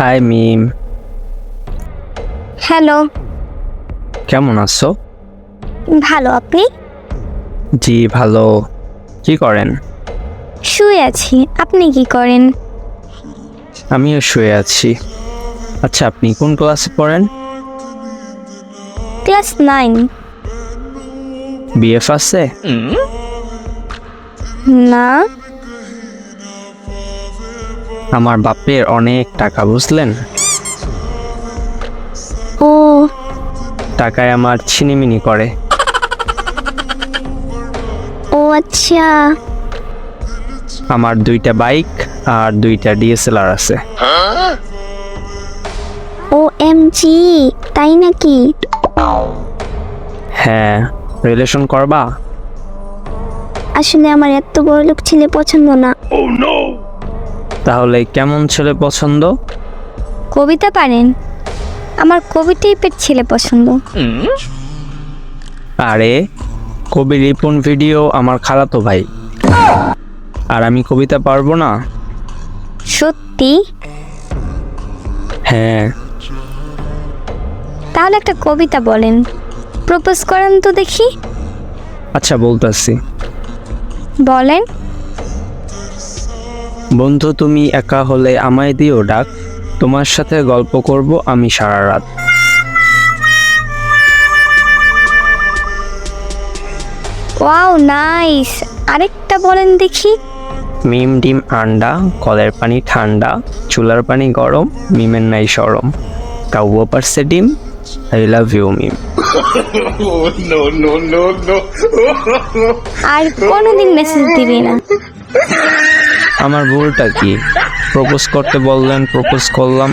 High মিম hello কেমন আছো? ভালো আপনি? জি ভালো। কি করেন? শুয়ে আছি। আপনি কি করেন? আমিও শুয়ে আছি। আচ্ছা আপনি কোন ক্লাসে পড়েন? Class nine. বিএফ আছে না। আমার বাপের অনেক টাকা বুঝলেন? ও। টাকায় আমার ছিনিমিনি করে। ও আচ্ছা। আমার দুইটা বাইক আর দুইটা ডিএসএলআর আছে। ও এম জি তাই নাকি? হ্যাঁ রিলেশন করবা? আসলে আমার এত বড় লোক ছেলে পছন্দ না। তাহলে কেমন ছেলে পছন্দ? কবিতা পারেন। আমার কবি টাইপের ছেলে পছন্দ। আরে কবি রিপন ভিডিও আমার খালাতো ভাই। আর আমি কবিতা পারব না? সত্যি? হ্যাঁ। তাহলে একটা কবিতা বলেন। প্রপোজ করেন তো দেখি। আচ্ছা বলতাছি। বলেন। বন্ধু তুমি একা হলে আমায় দিও ডাক তোমার সাথে গল্প করব আমি সারা রাত ওয়াও নাইস আরেকটা বলেন দেখি মিম ডিম আন্ডা কলের পানি ঠান্ডা চুলার পানি গরম মিমের নাই সরম কাউয়া পারছে ডিম আই লাভ ইউ মিম আর কোনোদিন মেসেজ দিবি না আমার ভুলটা কি? প্রপোজ করতে বললেন প্রপোজ করলাম।